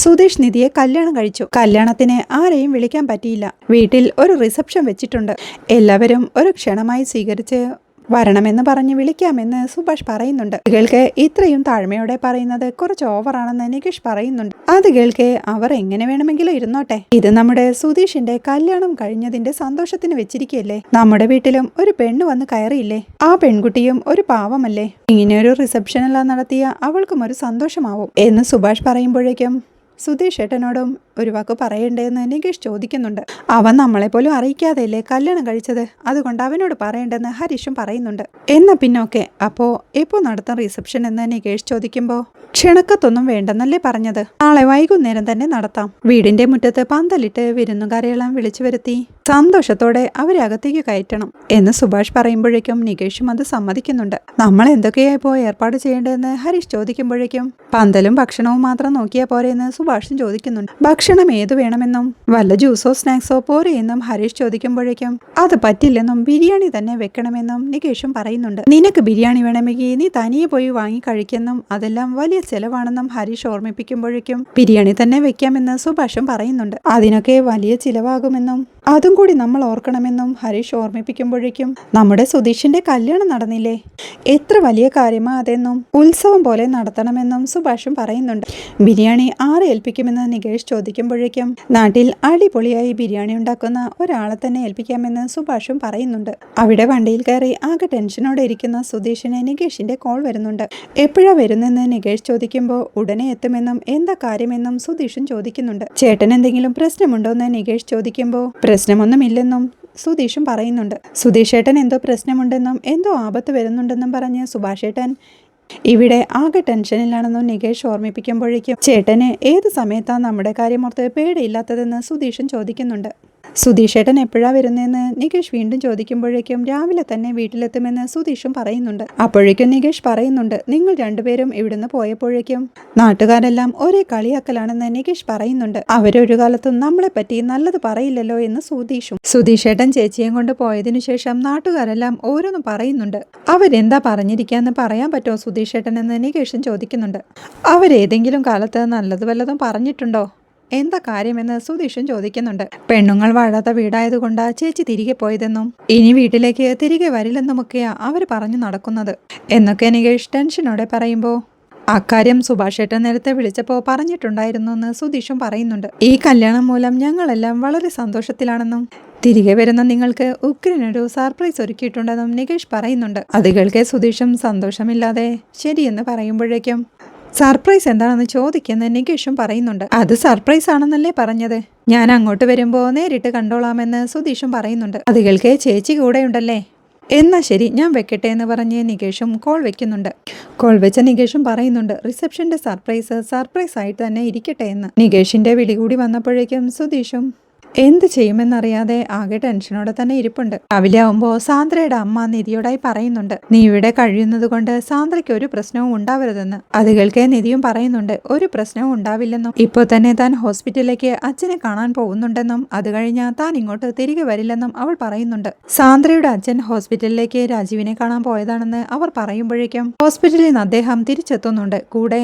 സുധീഷ് നിധിയെ കല്യാണം കഴിച്ചു. കല്യാണത്തിന് ആരെയും വിളിക്കാൻ പറ്റിയില്ല. വീട്ടിൽ ഒരു റിസപ്ഷൻ വെച്ചിട്ടുണ്ട്. എല്ലാവരും ഒരു ക്ഷണമായി സ്വീകരിച്ച് വരണമെന്ന് പറഞ്ഞ് വിളിക്കാമെന്ന് സുഭാഷ് പറയുന്നുണ്ട്. കേൾക്കെ ഇത്രയും താഴ്മയോടെ പറയുന്നത് കുറച്ച് ഓവറാണെന്ന് നികേഷ് പറയുന്നുണ്ട്. അത് കേൾക്കെ അവർ എങ്ങനെ വേണമെങ്കിലും ഇരുന്നോട്ടെ. ഇത് നമ്മുടെ സുധീഷിന്റെ കല്യാണം കഴിഞ്ഞതിന്റെ സന്തോഷത്തിന് വെച്ചിരിക്കുകയല്ലേ നമ്മുടെ വീട്ടിലും ഒരു പെണ്ണ് വന്ന് കയറിയില്ലേ? ആ പെൺകുട്ടിയും ഒരു പാവമല്ലേ? ഇങ്ങനെ ഒരു റിസപ്ഷൻ എല്ലാം നടത്തിയ അവൾക്കും ഒരു സന്തോഷമാവും എന്ന് സുഭാഷ് പറയുമ്പോഴേക്കും സുധീഷ് ഏട്ടനോടും ഒരു വാക്ക് പറയണ്ടേന്ന് നികേഷ് ചോദിക്കുന്നുണ്ട്. അവൻ നമ്മളെ നമ്മളെപ്പോലും അറിയിക്കാതെയല്ലേ കല്യാണം കഴിച്ചത്? അതുകൊണ്ട് അവനോട് പറയണ്ടെന്ന് ഹരീഷും പറയുന്നുണ്ട്. എന്ന പിന്നോക്കെ അപ്പോ എപ്പോൾ നടത്താം റിസപ്ഷൻ എന്ന് നികേഷ് ചോദിക്കുമ്പോൾ ക്ഷണക്കത്തൊന്നും വേണ്ടെന്നല്ലേ പറഞ്ഞത്? നാളെ വൈകുന്നേരം തന്നെ നടത്താം. വീടിന്റെ മുറ്റത്ത് പന്തലിട്ട് വിരുന്നുകാരെയെല്ലാം വിളിച്ചു വരുത്തി സന്തോഷത്തോടെ അവരെ അകത്തേക്ക് കയറ്റണം. എന്ന് സുഭാഷ് പറയുമ്പോഴേക്കും നികേഷും അത് സമ്മതിക്കുന്നുണ്ട്. നമ്മൾ എന്തൊക്കെയാ ഇപ്പോൾ ഏർപ്പാട് ചെയ്യേണ്ടതെന്ന്? ഹരീഷ് ചോദിക്കുമ്പോഴേക്കും പന്തലും ഭക്ഷണവും മാത്രം നോക്കിയാൽ പോരെയെന്ന് സുഭാഷും ചോദിക്കുന്നുണ്ട്. ഭക്ഷണം ഏത് വേണമെന്നും? വല്ല ജ്യൂസോ സ്നാക്സോ പോരെയെന്നും ഹരീഷ് ചോദിക്കുമ്പോഴേക്കും അത് പറ്റില്ലെന്നും ബിരിയാണി തന്നെ വെക്കണമെന്നും നികേഷും പറയുന്നുണ്ട്. നിനക്ക് ബിരിയാണി വേണമെങ്കിൽ നീ തനിയെ പോയി വാങ്ങി കഴിക്കെന്നും അതെല്ലാം വലിയ ചെലവാണെന്നും ഹരീഷ് ഓർമ്മിപ്പിക്കുമ്പോഴേക്കും ബിരിയാണി തന്നെ വെക്കാമെന്ന് സുഭാഷും പറയുന്നുണ്ട്. അതിനൊക്കെ വലിയ ചിലവാകുമെന്നും അതും കൂടി നമ്മൾ ഓർക്കണമെന്നും ഹരീഷ് ഓർമ്മിപ്പിക്കുമ്പോഴേക്കും നമ്മുടെ സുധീഷിന്റെ കല്യാണം നടന്നില്ലേ? എത്ര വലിയ കാര്യമാ അതെന്നും ഉത്സവം പോലെ നടത്തണമെന്നും സുഭാഷും പറയുന്നുണ്ട്. ബിരിയാണി ആരെ ഏൽപ്പിക്കുമെന്ന് നികേഷ് ചോദിക്കുമ്പോഴേക്കും നാട്ടിൽ അടിപൊളിയായി ബിരിയാണി ഉണ്ടാക്കുന്ന ഒരാളെ തന്നെ ഏൽപ്പിക്കാമെന്ന് സുഭാഷും പറയുന്നുണ്ട്. അവിടെ വണ്ടിയിൽ കയറി ആകെ ടെൻഷനോടെ ഇരിക്കുന്ന സുധീഷിന് നികേഷിന്റെ കോൾ വരുന്നുണ്ട്. എപ്പോഴാ വരുന്നെന്ന് നികേഷ് ചോദിക്കുമ്പോൾ ഉടനെ എത്തുമെന്നും എന്താ കാര്യമെന്നും സുധീഷും ചോദിക്കുന്നുണ്ട്. ചേട്ടൻ എന്തെങ്കിലും പ്രശ്നമുണ്ടോ എന്ന് നികേഷ് ചോദിക്കുമ്പോൾ പ്രശ്നമൊന്നുമില്ലെന്നും സുധീഷും പറയുന്നുണ്ട്. സുധീഷേട്ടൻ എന്തോ പ്രശ്നമുണ്ടെന്നും എന്തോ ആപത്ത് വരുന്നുണ്ടെന്നും പറഞ്ഞ് സുഭാഷേട്ടൻ ഇവിടെ ആകെ ടെൻഷനിലാണെന്നും നികേഷ് ഓർമ്മിപ്പിക്കുമ്പോഴേക്കും ചേട്ടന് ഏത് സമയത്താണ് നമ്മുടെ കാര്യമോർത്ത് പേടിയില്ലാത്തതെന്ന് സുധീഷൻ ചോദിക്കുന്നുണ്ട്. സുധീഷേട്ടൻ എപ്പോഴാണ് വരുന്നതെന്ന് നികേഷ് വീണ്ടും ചോദിക്കുമ്പോഴേക്കും രാവിലെ തന്നെ വീട്ടിലെത്തുമെന്ന് സുധീഷും പറയുന്നുണ്ട്. അപ്പോഴേക്കും നികേഷ് പറയുന്നുണ്ട് നിങ്ങൾ രണ്ടുപേരും ഇവിടുന്ന് പോയപ്പോഴേക്കും നാട്ടുകാരെല്ലാം ഒരേ കളിയാക്കലാണെന്ന് നികേഷ് പറയുന്നുണ്ട്. അവരൊരു കാലത്തും നമ്മളെ പറ്റി നല്ലത് പറയില്ലല്ലോ എന്ന് സുധീഷും സുധീഷേട്ടൻ ചേച്ചിയും കൊണ്ട് പോയതിനു ശേഷം നാട്ടുകാരെല്ലാം ഓരോന്നും പറയുന്നുണ്ട്. അവരെന്താ പറഞ്ഞിരിക്കാന്ന് പറയാൻ പറ്റുമോ സുധീഷേട്ടൻ എന്ന് നികേഷും ചോദിക്കുന്നുണ്ട്. അവരേതെങ്കിലും കാലത്ത് നല്ലത് വല്ലതും പറഞ്ഞിട്ടുണ്ടോ? എന്താ കാര്യമെന്ന് സുധീഷും ചോദിക്കുന്നുണ്ട്. പെണ്ണുങ്ങൾ വാഴാത്ത വീടായതുകൊണ്ട് ചേച്ചി തിരികെ പോയതെന്നും ഇനി വീട്ടിലേക്ക് തിരികെ വരില്ലെന്നുമൊക്കെയാ അവർ പറഞ്ഞു നടക്കുന്നത്. എന്നൊക്കെ നികേഷ് ടെൻഷനോടെ പറയുമ്പോൾ അക്കാര്യം സുഭാഷേട്ടൻ നേരത്തെ വിളിച്ചപ്പോൾ പറഞ്ഞിട്ടുണ്ടായിരുന്നു എന്ന് സുധീഷും പറയുന്നുണ്ട്. ഈ കല്യാണം മൂലം ഞങ്ങളെല്ലാം വളരെ സന്തോഷത്തിലാണെന്നും തിരികെ വരുന്ന നിങ്ങൾക്ക് ഉഗ്രനൊരു സർപ്രൈസ് ഒരുക്കിയിട്ടുണ്ടെന്നും നികേഷ് പറയുന്നുണ്ട്. അത് കേൾക്കെ സുധീഷും സന്തോഷമില്ലാതെ ശരിയെന്ന് പറയുമ്പോഴേക്കും സർപ്രൈസ് എന്താണെന്ന് ചോദിക്കുന്ന നികേഷും പറയുന്നുണ്ട്. അത് സർപ്രൈസ് ആണെന്നല്ലേ പറഞ്ഞത്? ഞാൻ അങ്ങോട്ട് വരുമ്പോൾ നേരിട്ട് കണ്ടോളാമെന്ന് സുധീഷും പറയുന്നുണ്ട്. അത് കേൾക്കേ ചേച്ചി കൂടെയുണ്ടല്ലേ? എന്നാ ശരി ഞാൻ വെക്കട്ടെ എന്ന് പറഞ്ഞ് നികേഷും കോൾ വെക്കുന്നുണ്ട്. കോൾ വെച്ച നികേഷും പറയുന്നുണ്ട് റിസപ്ഷന്റെ സർപ്രൈസ് സർപ്രൈസ് ആയിട്ട് തന്നെ ഇരിക്കട്ടെ എന്ന്. നികേഷിന്റെ വിളി കൂടി വന്നപ്പോഴേക്കും സുധീഷും എന്ത് ചെയ്യുമെന്നറിയാതെ ആകെ ടെൻഷനോടെ തന്നെ ഇരിപ്പുണ്ട്. രാവിലെ ആവുമ്പോൾ സാന്ദ്രയുടെ അമ്മ നിധിയോടായി പറയുന്നുണ്ട്. നീ ഇവിടെ കഴിയുന്നത് കൊണ്ട് സാന്ദ്രയ്ക്ക് ഒരു പ്രശ്നവും ഉണ്ടാവരുതെന്ന്. അത് കേൾക്കെ നിധിയും പറയുന്നുണ്ട്. ഒരു പ്രശ്നവും ഉണ്ടാവില്ലെന്നും ഇപ്പോൾ തന്നെ താൻ ഹോസ്പിറ്റലിലേക്ക് അച്ഛനെ കാണാൻ പോകുന്നുണ്ടെന്നും അത് കഴിഞ്ഞാൽ താൻ ഇങ്ങോട്ട് തിരികെ വരില്ലെന്നും അവൾ പറയുന്നുണ്ട്. സാന്ദ്രയുടെ അച്ഛൻ ഹോസ്പിറ്റലിലേക്ക് രാജീവിനെ കാണാൻ പോയതാണെന്ന് അവർ പറയുമ്പോഴേക്കും ഹോസ്പിറ്റലിൽ നിന്ന് അദ്ദേഹം തിരിച്ചെത്തുന്നുണ്ട്. കൂടെ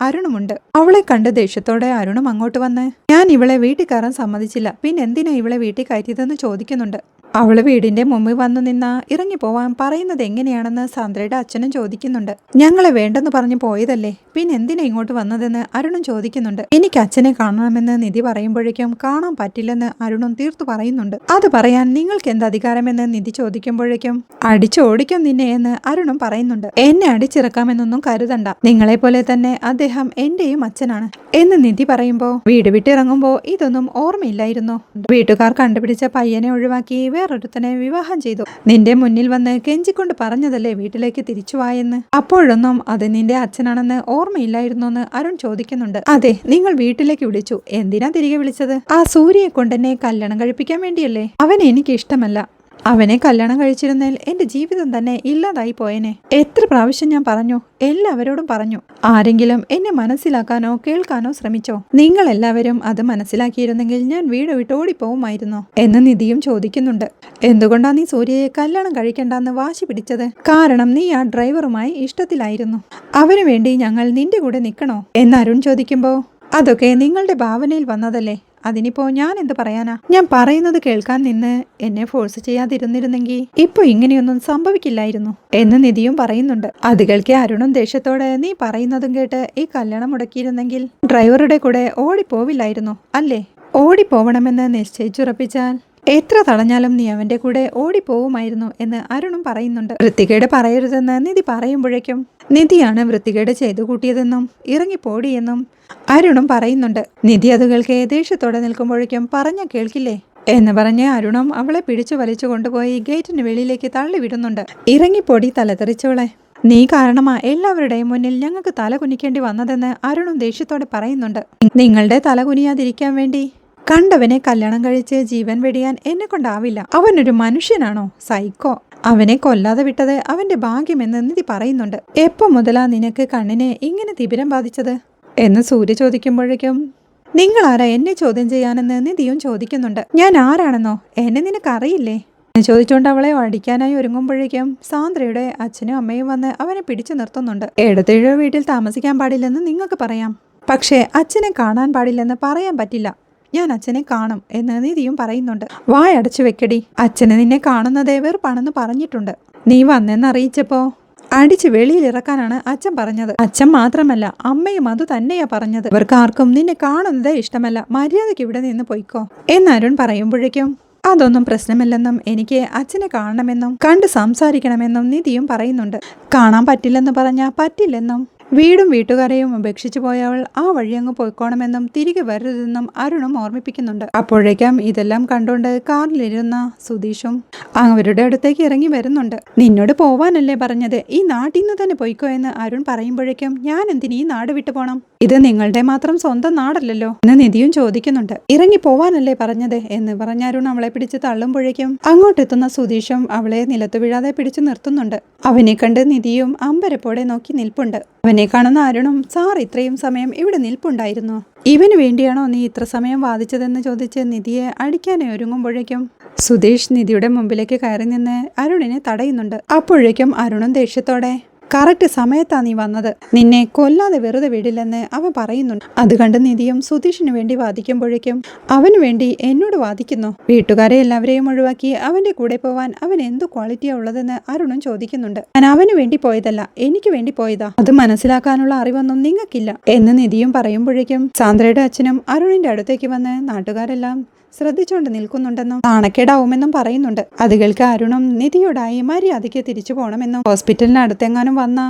അരുണുമുണ്ട്. അവളെ കണ്ട് ദേഷ്യത്തോടെ അരുണും അങ്ങോട്ട് വന്ന് ഞാൻ ഇവളെ വീട്ടിൽ കയറാൻ സമ്മതിച്ചില്ല. പിന്നെ എന്തിനാ ഇവളെ വീട്ടിൽ കയറ്റിയതെന്ന് ചോദിക്കുന്നുണ്ട്. അവൾ വീടിന്റെ മുമ്പിൽ വന്നു നിന്ന ഇറങ്ങി പോവാൻ പറയുന്നത് എങ്ങനെയാണെന്ന് സാന്ദ്രയുടെ അച്ഛനും ചോദിക്കുന്നുണ്ട്. ഞങ്ങളെ വേണ്ടെന്ന് പറഞ്ഞു പോയതല്ലേ? പിന്നെ എന്തിനാ ഇങ്ങോട്ട് വന്നതെന്ന് അരുണും ചോദിക്കുന്നുണ്ട്. എനിക്ക് അച്ഛനെ കാണണമെന്ന് നിധി പറയുമ്പോഴേക്കും കാണാൻ പറ്റില്ലെന്ന് അരുണും തീർത്തു പറയുന്നുണ്ട്. അത് പറയാൻ നിങ്ങൾക്ക് എന്ത് അധികാരമെന്ന് നിധി ചോദിക്കുമ്പോഴേക്കും അടിച്ചോടിക്കും നിന്നെ എന്ന് അരുണും പറയുന്നുണ്ട്. എന്നെ അടിച്ചിറക്കാമെന്നൊന്നും കരുതണ്ട. നിങ്ങളെ പോലെ തന്നെ അദ്ദേഹം എന്റെയും അച്ഛനാണ് എന്ന് നിധി പറയുമ്പോ വീട് വിട്ടിറങ്ങുമ്പോ ഇതൊന്നും ഓർമ്മയില്ലായിരുന്നു. വീട്ടുകാർ കണ്ടുപിടിച്ച പയ്യനെ ഒഴിവാക്കി വേറൊരുത്തനെ വിവാഹം ചെയ്തു. നിന്റെ മുന്നിൽ വന്ന് കെഞ്ചിക്കൊണ്ട് പറഞ്ഞതല്ലേ വീട്ടിലേക്ക് തിരിച്ചു വായെന്ന്? അപ്പോഴൊന്നും അത് നിന്റെ അച്ഛനാണെന്ന് ഓർമ്മയില്ലായിരുന്നു എന്ന് അരുൺ ചോദിക്കുന്നുണ്ട്. അതെ നിങ്ങൾ വീട്ടിലേക്ക് വിളിച്ചു. എന്തിനാ തിരികെ വിളിച്ചത്? ആ സൂര്യയെ കൊണ്ടെന്നെ കല്യാണം കഴിപ്പിക്കാൻ വേണ്ടിയല്ലേ? അവൻ എനിക്ക് ഇഷ്ടമല്ല അവനെ കല്യാണം കഴിച്ചിരുന്നേൽ എന്റെ ജീവിതം തന്നെ ഇല്ലാതായി പോയേനെ. എത്ര പ്രാവശ്യം ഞാൻ പറഞ്ഞു എല്ലാവരോടും പറഞ്ഞു. ആരെങ്കിലും എന്നെ മനസ്സിലാക്കാനോ കേൾക്കാനോ ശ്രമിച്ചോ? നിങ്ങൾ എല്ലാവരും അത് മനസ്സിലാക്കിയിരുന്നെങ്കിൽ ഞാൻ വീട് വിട്ട് ഓടിപ്പോവുമായിരുന്നോ എന്ന് നിധിയും ചോദിക്കുന്നുണ്ട്. എന്തുകൊണ്ടാ നീ സൂര്യയെ കല്യാണം കഴിക്കണ്ടെന്ന് വാശി പിടിച്ചത്? കാരണം നീ ആ ഡ്രൈവറുമായി ഇഷ്ടത്തിലായിരുന്നു. അവനു വേണ്ടി ഞങ്ങൾ നിന്റെ കൂടെ നിൽക്കണോ? എന്ന് അരുൺ ചോദിക്കുമ്പോ അതൊക്കെ നിങ്ങളുടെ ഭാവനയിൽ വന്നതല്ലേ? അതിനിപ്പോ ഞാൻ എന്ത് പറയാനാ? ഞാൻ പറയുന്നത് കേൾക്കാൻ നിന്ന് എന്നെ ഫോഴ്സ് ചെയ്യാതിരുന്നിരുന്നെങ്കിൽ ഇപ്പൊ ഇങ്ങനെയൊന്നും സംഭവിക്കില്ലായിരുന്നു എന്ന് നിധിയും പറയുന്നുണ്ട്. അത് കേൾക്കെ അരുണും ദേഷ്യത്തോടെ നീ പറയുന്നതും കേട്ട് ഈ കല്യാണം മുടക്കിയിരുന്നെങ്കിൽ ഡ്രൈവറുടെ കൂടെ ഓടിപ്പോവില്ലായിരുന്നു അല്ലേ? ഓടിപ്പോവണമെന്ന് നിശ്ചയിച്ചുറപ്പിച്ചാൽ എത്ര തടഞ്ഞാലും നീ അവന്റെ കൂടെ ഓടിപ്പോവുമായിരുന്നു എന്ന് അരുണും പറയുന്നുണ്ട്. വൃത്തികേട് പറയരുതെന്ന് നിധി പറയുമ്പോഴേക്കും നിധിയാണ് വൃത്തികേട് ചെയ്തു കൂട്ടിയതെന്നും ഇറങ്ങിപ്പോടിയെന്നും അരുണും പറയുന്നുണ്ട്. നിധി അത് കേൾക്കെ ദേഷ്യത്തോടെ നിൽക്കുമ്പോഴേക്കും പറഞ്ഞ കേൾക്കില്ലേ? എന്ന് പറഞ്ഞ് അരുണും അവളെ പിടിച്ചു വലിച്ചു കൊണ്ടുപോയി ഗേറ്റിന് വെളിയിലേക്ക് തള്ളിവിടുന്നുണ്ട്. ഇറങ്ങിപ്പോടി തലതെറിച്ചവളെ. നീ കാരണമാ എല്ലാവരുടെയും മുന്നിൽ ഞങ്ങൾക്ക് തല കുനിക്കേണ്ടി വന്നതെന്ന് അരുണും ദേഷ്യത്തോടെ പറയുന്നുണ്ട്. നിങ്ങളുടെ തല കുനിയാതിരിക്കാൻ വേണ്ടി കണ്ടവനെ കല്യാണം കഴിച്ച് ജീവൻ വെടിയാൻ എന്നെ കൊണ്ടാവില്ല. അവനൊരു മനുഷ്യനാണോ? സൈക്കോ. അവനെ കൊല്ലാതെ വിട്ടത് അവന്റെ ഭാഗ്യമെന്ന് നിധി പറയുന്നുണ്ട്. എപ്പോ മുതലാ നിനക്ക് കണ്ണിനെ ഇങ്ങനെ തിബിരം ബാധിച്ചത്? എന്ന് സൂര്യ ചോദിക്കുമ്പോഴേക്കും നിങ്ങൾ ആരാ എന്നെ ചോദ്യം ചെയ്യാനെന്ന് നിധിയും ചോദിക്കുന്നുണ്ട്. ഞാൻ ആരാണെന്നോ? എന്നെ നിനക്കറിയില്ലേ? ചോദിച്ചുകൊണ്ട് അവളെ അടിക്കാനായി ഒരുങ്ങുമ്പോഴേക്കും സാന്ദ്രയുടെ അച്ഛനും അമ്മയും വന്ന് അവനെ പിടിച്ചു നിർത്തുന്നുണ്ട്. എടുത്തേഴോ വീട്ടിൽ താമസിക്കാൻ പാടില്ലെന്ന് നിങ്ങൾക്ക് പറയാം. പക്ഷേ അച്ഛനെ കാണാൻ പാടില്ലെന്ന് പറയാൻ പറ്റില്ല. ഞാൻ അച്ഛനെ കാണും എന്ന് നിധിയും പറയുന്നുണ്ട്. വായടച്ചു വെക്കടി. അച്ഛനെ നിന്നെ കാണുന്നതേ വെറുപ്പാണെന്ന് പറഞ്ഞിട്ടുണ്ട്. നീ വന്നെന്ന് അറിയിച്ചപ്പോ? അടിച്ച് വെളിയിലിറക്കാനാണ് അച്ഛൻ പറഞ്ഞത്. അച്ഛൻ മാത്രമല്ല അമ്മയും അത് തന്നെയാ പറഞ്ഞത്. ഇവർക്ക് ആർക്കും നിന്നെ കാണുന്നതേ ഇഷ്ടമല്ല. മര്യാദയ്ക്ക് ഇവിടെ നിന്ന് പോയിക്കോ. എന്ന് അരുൺ പറയുമ്പോഴേക്കും അതൊന്നും പ്രശ്നമില്ലെന്നും എനിക്ക് അച്ഛനെ കാണണമെന്നും കണ്ട് സംസാരിക്കണമെന്നും നിധിയും പറയുന്നുണ്ട്. കാണാൻ പറ്റില്ലെന്ന് പറഞ്ഞാൽ പറ്റില്ലെന്നും വീടും വീട്ടുകാരെയും ഉപേക്ഷിച്ചു പോയവൾ ആ വഴി അങ്ങ് പോയിക്കോണമെന്നും തിരികെ വരരുതെന്നും അരുണും ഓർമ്മിപ്പിക്കുന്നുണ്ട്. അപ്പോഴേക്കാം ഇതെല്ലാം കണ്ടുകൊണ്ട് കാറിലിരുന്ന സുധീഷും അവരുടെ അടുത്തേക്ക് ഇറങ്ങി വരുന്നുണ്ട്. നിന്നോട് പോവാനല്ലേ പറഞ്ഞത്? ഈ നാട്ടിൽ നിന്ന് തന്നെ പോയിക്കോ എന്ന് അരുൺ പറയുമ്പോഴേക്കും ഞാൻ എന്തിന് ഈ നാട് വിട്ടു പോണം? ഇത് നിങ്ങളുടെ മാത്രം സ്വന്തം നാടല്ലല്ലോ എന്ന് നിധിയും ചോദിക്കുന്നുണ്ട്. ഇറങ്ങി പോവാനല്ലേ പറഞ്ഞത്? എന്ന് പറഞ്ഞ അരുൺ അവളെ പിടിച്ച് തള്ളുമ്പോഴേക്കും അങ്ങോട്ടെത്തുന്ന സുധീഷും അവളെ നിലത്ത് വീഴാതെ പിടിച്ചു നിർത്തുന്നുണ്ട്. അവനെ കണ്ട് നിധിയും അമ്പരപ്പോടെ നോക്കി നിൽപ്പുണ്ട്. അവനെ കാണുന്ന അരുണും സാർ ഇത്രയും സമയം ഇവിടെ നിൽപ്പുണ്ടായിരുന്നു. ഇവന് വേണ്ടിയാണോ നീ ഇത്ര സമയം വാദിച്ചതെന്ന് ചോദിച്ച് നിധിയെ അടിക്കാനേ ഒരുങ്ങുമ്പോഴേക്കും സുധീഷ് നിധിയുടെ മുമ്പിലേക്ക് കയറി നിന്ന് അരുണിനെ തടയുന്നുണ്ട്. അപ്പോഴേക്കും അരുണും ദേഷ്യത്തോടെ കറക്റ്റ് സമയത്താ നീ വന്നത്. നിന്നെ കൊല്ലാതെ വെറുതെ വിടില്ലെന്ന് അവൻ പറയുന്നുണ്ട്. അത് കണ്ട് നിധിയും സുധീഷിന് വേണ്ടി വാദിക്കുമ്പോഴേക്കും അവന് വേണ്ടി എന്നോട് വാദിക്കുന്നു. വീട്ടുകാരെ എല്ലാവരെയും ഒഴിവാക്കി അവന്റെ കൂടെ പോവാൻ അവൻ എന്തു ക്വാളിറ്റിയാ ഉള്ളതെന്ന് അരുണും ചോദിക്കുന്നുണ്ട്. ഞാൻ അവന് വേണ്ടി പോയതല്ല എനിക്ക് വേണ്ടി പോയതാ. അത് മനസ്സിലാക്കാനുള്ള അറിവൊന്നും നിങ്ങൾക്കില്ല എന്ന് നിധിയും പറയുമ്പോഴേക്കും സാന്ദ്രയുടെ അച്ഛനും അരുണിന്റെ അടുത്തേക്ക് വന്ന് നാട്ടുകാരെല്ലാം ശ്രദ്ധിച്ചുകൊണ്ട് നിൽക്കുന്നുണ്ടെന്നും നാണക്കേടാവുമെന്നും പറയുന്നുണ്ട്. അത് കേൾക്കെ അരുണും നിധിയോടായി മര്യാദയ്ക്ക് തിരിച്ചു പോകണമെന്നും ഹോസ്പിറ്റലിന് അടുത്തെങ്ങാനും വന്ന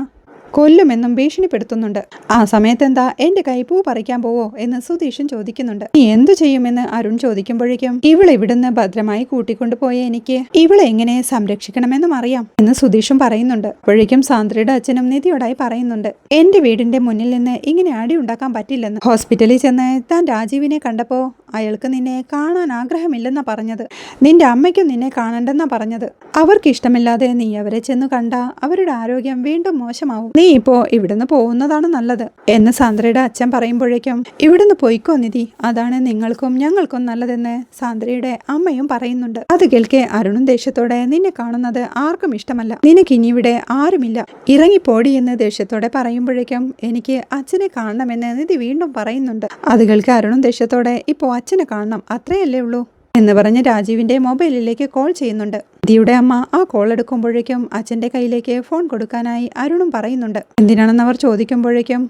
കൊല്ലുമെന്നും ഭീഷണിപ്പെടുത്തുന്നുണ്ട്. ആ സമയത്ത് എന്താ എന്റെ കൈ പൂ പറിക്കാൻ പോവോ എന്ന് സുധീഷും ചോദിക്കുന്നുണ്ട്. നീ എന്തു ചെയ്യുമെന്ന് അരുൺ ചോദിക്കുമ്പോഴേക്കും ഇവളെ ഇവിടുന്ന് ഭദ്രമായി കൂട്ടിക്കൊണ്ടുപോയ എനിക്ക്. ഇവളെ എങ്ങനെ സംരക്ഷിക്കണമെന്നും അറിയാം എന്ന് സുധീഷും പറയുന്നുണ്ട്. അപ്പോഴേക്കും സാന്ദ്രയുടെ അച്ഛനും നിധിയോടായി പറയുന്നുണ്ട് എന്റെ വീടിന്റെ മുന്നിൽ നിന്ന് ഇങ്ങനെ അടി ഉണ്ടാക്കാൻ പറ്റില്ലെന്ന്. ഹോസ്പിറ്റലിൽ ചെന്ന് താൻ രാജീവിനെ കണ്ടപ്പോ അയാൾക്ക് നിന്നെ കാണാൻ ആഗ്രഹമില്ലെന്നാ പറഞ്ഞത്. നിന്റെ അമ്മയ്ക്കും നിന്നെ കാണണ്ടെന്നാ പറഞ്ഞത്. അവർക്ക് ഇഷ്ടമില്ലാതെ നീ അവരെ ചെന്ന് കണ്ട അവരുടെ ആരോഗ്യം വീണ്ടും മോശമാവും. നീ ഇപ്പോ ഇവിടുന്ന് പോകുന്നതാണ് നല്ലത് എന്ന് സാന്ദ്രയുടെ അച്ഛൻ പറയുമ്പോഴേക്കും ഇവിടുന്ന് പോയിക്കോ നിധി. അതാണ് നിങ്ങൾക്കും ഞങ്ങൾക്കും നല്ലതെന്ന് സാന്ദ്രയുടെ അമ്മയും പറയുന്നുണ്ട്. അത് കേൾക്കെ അരുണും ദേഷ്യത്തോടെ നിന്നെ കാണുന്നത് ആർക്കും ഇഷ്ടമല്ല. നിനക്ക് ഇനി ഇവിടെ ആരുമില്ല. ഇറങ്ങിപ്പോടി എന്ന് ദേഷ്യത്തോടെ പറയുമ്പോഴേക്കും എനിക്ക് അച്ഛനെ കാണണമെന്ന് നിധി വീണ്ടും പറയുന്നുണ്ട്. അത് കേൾക്കെ അരുണും ദേഷ്യത്തോടെ ഇപ്പോ അച്ഛനെ കാണണം. അത്രയല്ലേ ഉള്ളൂ. എന്ന് പറഞ്ഞ് രാജീവിന്റെ മൊബൈലിലേക്ക് കോൾ ചെയ്യുന്നുണ്ട്. ദിയുടെ അമ്മ ആ കോൾ എടുക്കുമ്പോഴേക്കും അച്ഛന്റെ കയ്യിലേക്ക് ഫോൺ കൊടുക്കാനായി അരുണും പറയുന്നുണ്ട്. എന്തിനാണെന്ന് അവർ ചോദിക്കുമ്പോഴേക്കും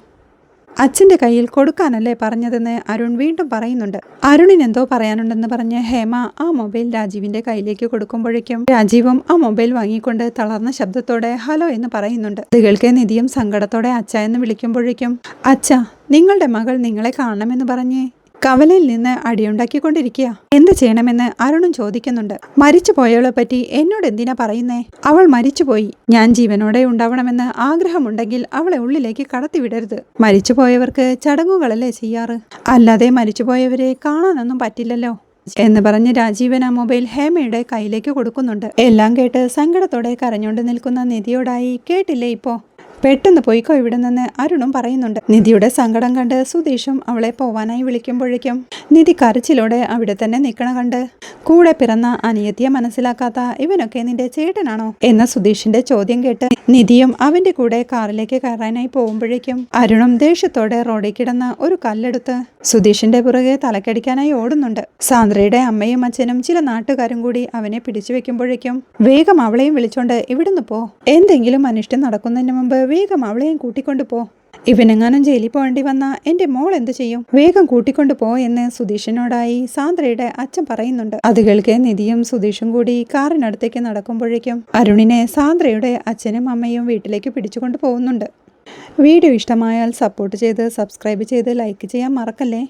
അച്ഛന്റെ കയ്യിൽ കൊടുക്കാനല്ലേ പറഞ്ഞതെന്ന് അരുൺ വീണ്ടും പറയുന്നുണ്ട്. അരുണിന് എന്തോ പറയാനുണ്ടെന്ന് പറഞ്ഞ് ഹേമ ആ മൊബൈൽ രാജീവിന്റെ കയ്യിലേക്ക് കൊടുക്കുമ്പോഴേക്കും രാജീവും ആ മൊബൈൽ വാങ്ങിക്കൊണ്ട് തളർന്ന ശബ്ദത്തോടെ ഹലോ എന്ന് പറയുന്നുണ്ട്. ഇത് കേൾക്കെ നിധിയും സങ്കടത്തോടെ അച്ഛ എന്ന് വിളിക്കുമ്പോഴേക്കും അച്ഛ നിങ്ങളുടെ മകൾ നിങ്ങളെ കാണണമെന്ന് പറഞ്ഞ് കവലയിൽ നിന്ന് അടിയുണ്ടാക്കിക്കൊണ്ടിരിക്കുക. എന്ത് ചെയ്യണമെന്ന് അരുണും ചോദിക്കുന്നുണ്ട്. മരിച്ചു പോയവളെ പറ്റി എന്നോട് എന്തിനാ പറയുന്നേ? അവൾ മരിച്ചുപോയി. ഞാൻ ജീവനോടെ ഉണ്ടാവണമെന്ന് ആഗ്രഹമുണ്ടെങ്കിൽ അവളെ ഉള്ളിലേക്ക് കടത്തിവിടരുത്. മരിച്ചുപോയവർക്ക് ചടങ്ങുകളല്ലേ ചെയ്യാറ്? അല്ലാതെ മരിച്ചുപോയവരെ കാണാനൊന്നും പറ്റില്ലല്ലോ. എന്ന് പറഞ്ഞ് രാജീവൻ ആ മൊബൈൽ ഹേമയുടെ കയ്യിലേക്ക് കൊടുക്കുന്നുണ്ട്. എല്ലാം കേട്ട് സങ്കടത്തോടെ കരഞ്ഞുകൊണ്ട് നിൽക്കുന്ന നിധിയോടായി കേട്ടില്ലേ ഇപ്പോ? പെട്ടെന്ന് പോയിക്കോ ഇവിടെ നിന്ന് അരുണും പറയുന്നുണ്ട്. നിധിയുടെ സങ്കടം കണ്ട് സുധീഷും അവളെ പോവാനായി വിളിക്കുമ്പോഴേക്കും നിധി കരച്ചിലോടെ അവിടെ തന്നെ നിൽക്കണ കണ്ട്. കൂടെ പിറന്ന അനിയത്തിയെ മനസ്സിലാക്കാത്ത ഇവനൊക്കെ നിന്റെ ചേട്ടനാണോ? എന്ന സുധീഷിന്റെ ചോദ്യം കേട്ട് നിധിയും അവന്റെ കൂടെ കാറിലേക്ക് കയറാനായി പോകുമ്പോഴേക്കും അരുണും ദേഷ്യത്തോടെ റോഡിൽ കിടന്ന ഒരു കല്ലെടുത്ത് സുധീഷിന്റെ പുറകെ തലക്കടിക്കാനായി ഓടുന്നുണ്ട്. സാന്ദ്രയുടെ അമ്മയും അച്ഛനും ചില നാട്ടുകാരും കൂടി അവനെ പിടിച്ചു വെക്കുമ്പോഴേക്കും വേഗം അവളെയും വിളിച്ചോണ്ട് ഇവിടുന്ന് പോ. എന്തെങ്കിലും അനിഷ്ടം നടക്കുന്നതിന് മുമ്പ് വേഗം അവളെയും കൂട്ടിക്കൊണ്ടു പോ. ഇവനെങ്ങാനും ജയിലിൽ പോകേണ്ടി വന്ന എന്റെ മോൾ എന്ത് ചെയ്യും? വേഗം കൂട്ടിക്കൊണ്ടു പോ എന്ന് സുധീഷിനോടായി സാന്ദ്രയുടെ അച്ഛൻ പറയുന്നുണ്ട്. അത് കേൾക്കെ നിധിയും സുധീഷും കൂടി കാറിനടുത്തേക്ക് നടക്കുമ്പോഴേക്കും അരുണിനെ സാന്ദ്രയുടെ അച്ഛനും അമ്മയും വീട്ടിലേക്ക് പിടിച്ചുകൊണ്ട് പോകുന്നുണ്ട്. വീഡിയോ ഇഷ്ടമായാൽ സപ്പോർട്ട് ചെയ്ത് സബ്സ്ക്രൈബ് ചെയ്ത് ലൈക്ക് ചെയ്യാൻ മറക്കല്ലേ?